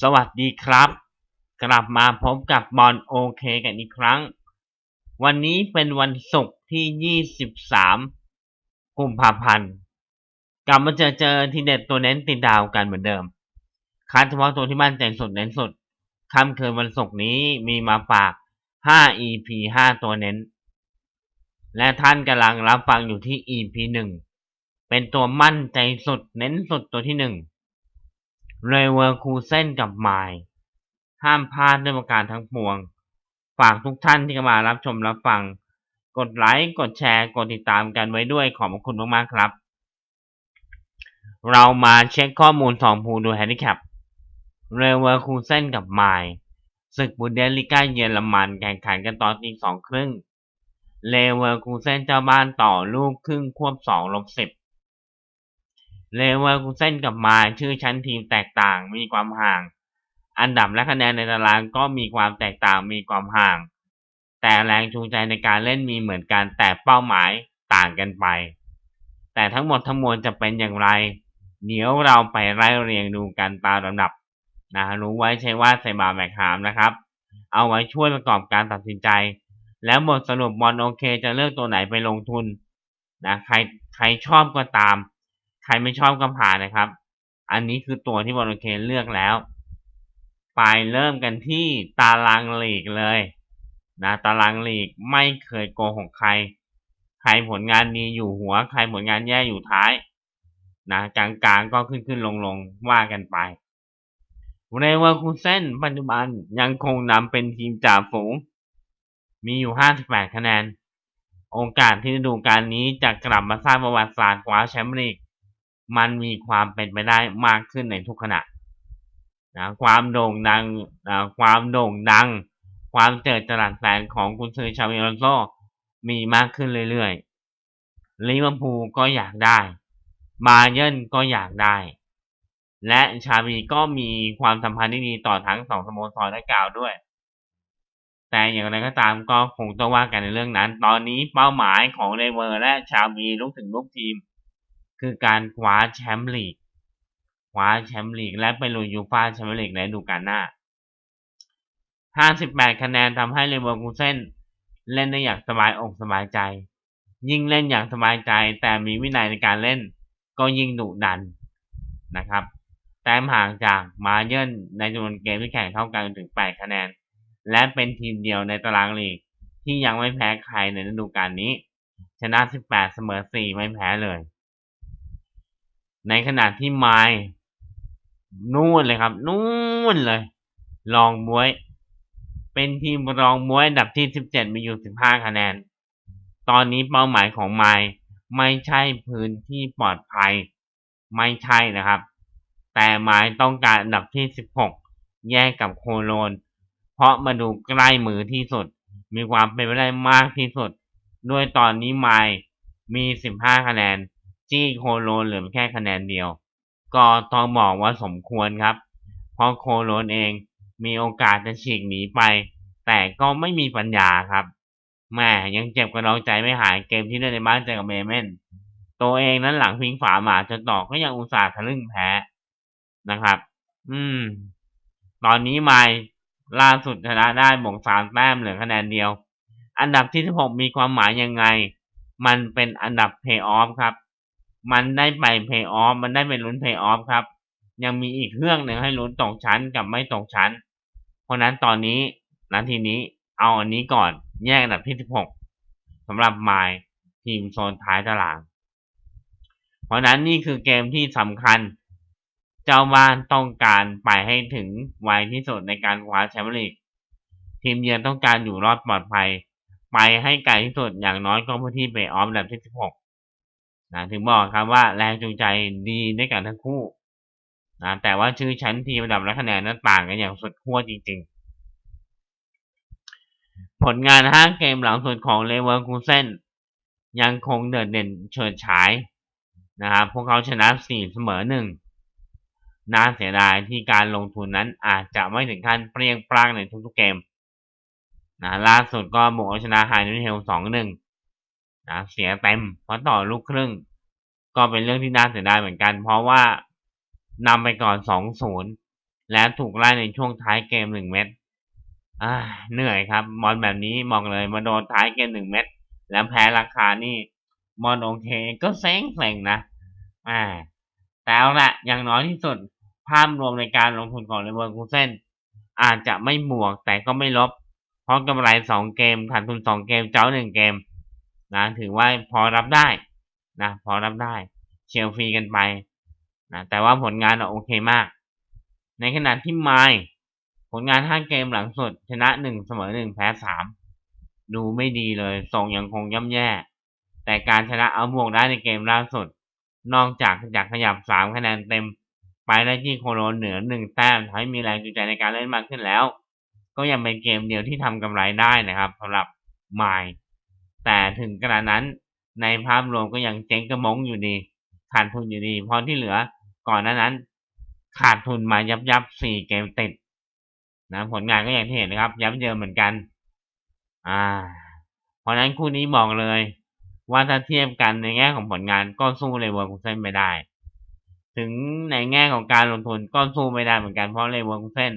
สวัสดีครับ กลับมาพบกับบอลโอเคกันอีกครั้ง วันนี้เป็นวันศุกร์ที่ 23 กุมภาพันธ์ กลับมาเจอเจอทีเด็ดตัวเน้นติดดาวกันเหมือนเดิม คัดเฉพาะตัวที่มั่นใจสุดเน้นสุดค่ำคืนวันศุกร์นี้มีมาฝาก 5 EP 5 ตัวเน้น และท่านกำลังรับฟังอยู่ที่ EP 1 เป็นตัวมั่นใจสุดเน้นสุดตัวที่ 1 เรเวอร์คูเซนกับไมล์ห้ามพลาดด้วยประการทั้งปวง ฝากทุกท่านที่เข้ามารับชมรับฟัง กดไลค์ กดแชร์ กดติดตามกันไว้ด้วยขอบคุณมากๆครับ เรามาเช็คข้อมูลสองภูดูแฮนดิแคปเรเวอร์คูเซนกับไมล์ศึกบุนเดลิก้าเยอรมันแข่งขันกันตอนตีสองครึ่งเลเวอร์คูเซนเจ้าบ้านต่อลูกครึ่งควบสองลบสิบ เลเวอร์คูเซนกับมาชื่อชั้นทีมแตกต่างมีความห่าง อันดับและคะแนนในตารางก็มีความแตกต่างมีความห่าง แต่แรงจูงใจในการเล่นมีเหมือนกันแต่เป้าหมายต่างกันไป แต่ทั้งหมดทั้งมวลจะเป็นอย่างไร เดี๋ยวเราไปไล่เรียงดูกันตามลำดับนะรู้ไว้ใช่ว่าใส่บาแมกหามนะครับ เอาไว้ช่วยประกอบการตัดสินใจ แล้วบทสรุปบอลโอเคจะเลือกตัวไหนไปลงทุนนะใครใครชอบก็ตาม ใครไม่ชอบก็ผ่านนะครับ อันนี้คือตัวที่บอลเคนเลือกแล้ว ไปเริ่มกันที่ตารางลีกเลยนะตารางลีกไม่เคยโกหกใคร ใครผลงานดีอยู่หัว ใครผลงานแย่อยู่ท้ายนะกลางๆก็ขึ้นขึ้นลงลงว่ากันไปเรเวอร์คูเซนปัจจุบันยังคงนำเป็นทีมจ่าฝูง มีอยู่ 58 คะแนน โอกาสที่ฤดูกาลนี้จะกลับมาสร้างประวัติศาสตร์คว้าแชมป์ลีก มันมีความเป็นไปได้มากขึ้นในทุกขณะนะความโด่งดังนะความโด่งดัง ความเจิดจรัสแสงของกุนซือชาวิอลอนโซมีมากขึ้นเรื่อยๆลิเวอร์พูลก็อยากได้บาเยนก็อยากได้ และชาบีก็มีความสัมพันธ์ที่ดีต่อทั้งสองสโมสรและกล่าวด้วย แต่อย่างไรก็ตามก็คงต้องว่ากันในเรื่องนั้น ตอนนี้เป้าหมายของเลเวอร์และชาบีลุกถึงลูกทีม คือการคว้าแชมป์ลีกคว้าแชมป์ลีกและไปลุยยูฟ่าแชมเปี้ยนลีกในฤดูกาลหน้า 58 คะแนนทำให้เลเวอร์คูเซนเล่นได้อย่างสบายอกสบายใจ ยิ่งเล่นอย่างสบายใจ แต่มีวินัยในการเล่น ก็ยิ่งดุดันนะครับ แต้มห่างจากมาเยินในจำนวนเกมที่แข่งเท่ากันถึง 8 คะแนน และเป็นทีมเดียวในตารางลีกที่ยังไม่แพ้ใครในฤดูกาลนี้ ชนะ 18 เสมอ 4 ไม่แพ้เลย ในขณะที่ไม้นู่นเลยครับ นู่นเลย รองมวย เป็นทีมรองมวยอันดับที่ 17 มีอยู่ 15 คะแนน ตอนนี้เป้าหมายของไม้ไม่ใช่พื้นที่ปลอดภัย ไม่ใช่นะครับ แต่ไม้ต้องการอันดับที่ 16 แยกกับโคโลน เพราะมาดูใกล้มือที่สุด มีความเป็นไปได้มากที่สุด ด้วยตอนนี้ไม้มี 15 คะแนน จี้โคโลนเหลือแค่คะแนนเดียวก็ต้องบอกว่าสมควรครับ เพราะโคโลนเองมีโอกาสจะฉีกหนีไป แต่ก็ไม่มีปัญญาครับแม่ยังเจ็บกระดองใจไม่หายเกมที่เล่นในบ้านเจอกับเบเมนตัวเองนั้นหลังพิงฝาหมาจนต่อก็ยังอุตส่าห์ทะลึ่งแพ้นะครับ อืม ตอนนี้ไม่ล่าสุดชนะได้บวกสามแต้มเหลือคะแนนเดียว อันดับที่สิบหกมีความหมายยังไง มันเป็นอันดับเพย์ออฟครับ มันได้ไปเพย์ออฟมันได้ไปลุ้นเพย์ออฟครับ ยังมีอีกเรื่องหนึ่งให้ลุ้นตกชั้นกับไม่ตกชั้น เพราะนั้นตอนนี้นาทีนี้เอาอันนี้ก่อนแยกอันดับที่ 16สำหรับไมล์ทีมโซนท้ายตาราง เพราะนั้นนี่คือเกมที่สำคัญ เจ้าบ้านต้องการไปให้ถึงไวที่สุดในการคว้าแชมเปี้ยนลีกทีมเยือนต้องการอยู่รอดปลอดภัย ไปให้ไกลที่สุดอย่างน้อยก็เพื่อที่เบย์ออฟอันดับที่ 16 นะถึงบอกครับว่าแรงจูงใจดีด้กันทั้งคู่นะแต่ว่าชื่อชั้นทีมระดับและคะแนนนั้นต่างกันอย่างสุดขั้วจริง ๆ ผลงาน5เกมหลังสุดของเลเวอร์คูเซนยังคงเด่นเด่นเฉิดฉายนะครับพวกเขาชนะ4เสมอ1น่าเสียดายที่การลงทุนนั้นอาจจะไม่ถึงขั้นเปรี้ยงปร้างในทุกๆเกมนะล่าสุดก็บุกเอาชนะไฮนิเทล2-1นะเสียเต็มเพราะต่อลูกครึ่ง ก็เป็นเรื่องที่น่าเสียดายเหมือนกัน เพราะว่านำไปก่อน2-0และถูกไล่ในช่วงท้ายเกมหนึ่งเม็ดเหนื่อยครับมอนแบบนี้มองเลยมาโดนท้ายเกมหนึ่งเม็ดแล้วแพ้ราคานี่มอนโอเคก็เซ็งเซ็งนะอ่าแต่เอาละอย่างน้อยที่สุดภาพรวมในการลงทุนของเลเวอร์คูเซนอาจจะไม่บวกแต่ก็ไม่ลบ เพราะกำไรสองเกมขาดทุนสองเกมเจ้าหนึ่งเกม นะถือว่าพอรับได้นะพอรับได้เชียร์ฟรีกันไปนะแต่ว่าผลงานเราโอเคมาก ในขณะที่ไมล์ผลงานห้าเกมหลังสุด ชนะหนึ่งเสมอหนึ่งแพ้สามดูไม่ดีเลยส่งยังคงย่ำแย่ แต่การชนะเอาบวกได้ในเกมล่าสุด นอกจากจากขยับสามคะแนนเต็ม ไปได้ที่โคโลนเหนือหนึ่งแต้มทำให้มีแรงจูงใจในการเล่นมากขึ้นแล้ว ก็ยังเป็นเกมเดียวที่ทำกำไรได้นะครับสำหรับไมล์ แต่ถึงกระนั้นในภาพรวมก็ยังเจ๊งกระมงอยู่ดี ขาดทุนอยู่ดี เพราะที่เหลือก่อนหน้านั้น ขาดทุนมายับยับสี่เกมติดนะผลงานก็อย่างที่เห็นนะครับ ยับเยินเหมือนกัน อ่า เพราะนั้นคู่นี้บอกเลย ว่าถ้าเทียบกันในแง่ของผลงานก็สู้เลเวอร์คูเซนไม่ได้ ถึงในแง่ของการลงทุนก็สู้ไม่ได้เหมือนกันเพราะเลเวอร์คูเซน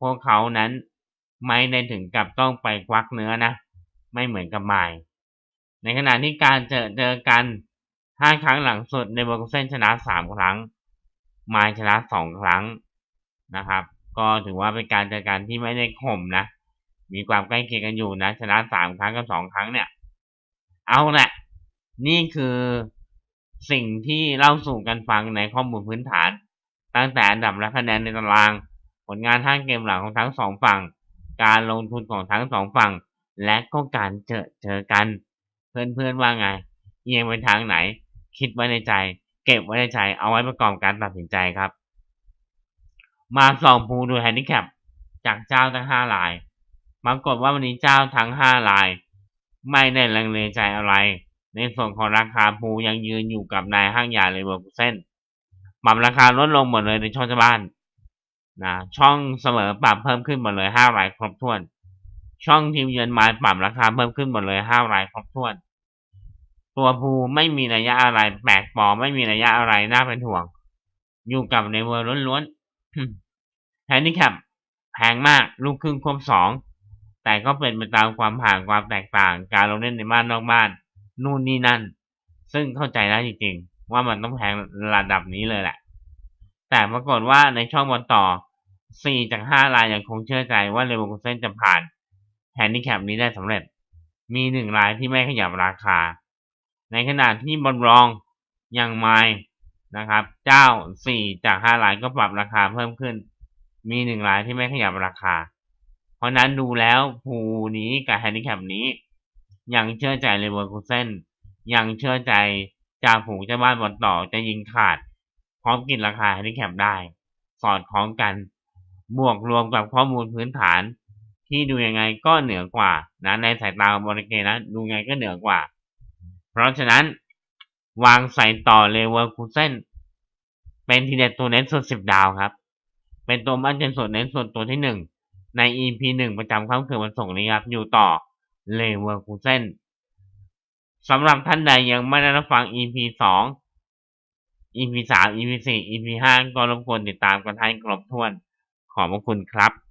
พวกเขานั้นไม่ได้ถึงกับต้องไปควักเนื้อนะ ไม่เหมือนกับไมล์ในขณะที่การเจอเจอกันห้าครั้งหลังสุดในเวอร์คูเซนชนะสามครั้ง ไมล์ชนะสองครั้งนะครับ ก็ถือว่าเป็นการเจอกันที่ไม่ได้ข่มนะ มีความใกล้เคียงกันอยู่นะ ชนะสามครั้งกับสองครั้งเนี่ย เอาแหละนี่คือสิ่งที่เล่าสู่กันฟังในข้อมูลพื้นฐาน ตั้งแต่อันดับและคะแนนในตาราง ผลงานห้าเกมหลังของทั้งสองฝั่ง การลงทุนของทั้งสองฝั่ง และก็การเจอเจอกัน เพื่อนๆว่าไง เอียงไปทางไหน คิดไว้ในใจ เก็บไว้ในใจ เอาไว้ประกอบการตัดสินใจครับ มาส่องภูดูแฮนดิแคปจากเจ้าทั้งห้ารายปรากฏว่าวันนี้เจ้าทั้งห้าราย ไม่ได้ลังเลใจอะไร ในส่วนของราคาภูยังยืนอยู่กับนายห้างใหญ่เลยเบอร์กุเซนปรับราคาลดลงหมดเลยในช่องชาวบ้านนะช่องเสมอปรับเพิ่มขึ้นหมดเลยห้ารายครบถ้วน ช่องทีมเยือนมาปรับราคาเพิ่มขึ้นหมดเลยห้ารายครบถ้วน ตัวภูไม่มีระยะอะไรแปลกปลอมไม่มีระยะอะไรน่าเป็นห่วง อยู่กับในเวอร์ล้วนๆแฮนดิแคปแพงมากลูกครึ่งควบสองแต่ก็เป็นไปตามความห่างความแตกต่าง การลงเล่นในบ้านนอกบ้าน นู่นนี่นั่น ซึ่งเข้าใจได้จริงๆ ว่ามันต้องแพงระดับนี้เลยแหละ แต่ปรากฏว่าในช่องบอลต่อ 4 จาก 5 รายยังคงเชื่อใจว่าเลเวอร์คูเซนจะผ่าน แฮนดิแคปนี้ได้สำเร็จ มีหนึ่งรายที่ไม่ขยับราคา ในขณะที่บอลรองอยังไม่นะครับ เจ้า4จาก5รายก็ปรับราคาเพิ่มขึ้น มีหนึ่งรายที่ไม่ขยับราคา เพราะนั้นดูแล้วภูนี้กับแฮนดิแคปนี้ยังเชื่อใจเลเวอร์คูเซนยังเชื่อใจจ่าฝูงเจ้าบ้านบอลต่อจะยิงขาด พร้อมกินราคาแฮนดิแคปได้ สอดคล้องกัน บวกรวมกับข้อมูลพื้นฐาน ที่ดูยังไงก็เหนือกว่านะในสายตาบริเกนะดูยังไงก็เหนือกว่า เพราะฉะนั้นวางใส่ต่อเลเวอร์คูเซนเป็นทีเด็ดตัวเน้นสุดสิบดาวครับ เป็นตัวมั่นใจสุดเน้นสุดตัวที่หนึ่งใน EP หนึ่งประจำค่ำคืนวันศุกร์นี้ครับ อยู่ต่อเลเวอร์คูเซนสำหรับท่านใดยังไม่ได้รับฟัง EP สอง EP สาม EP สี่ EP ห้าก็รบกวนติดตามกันให้ครบถ้วน ขอบพระคุณครับ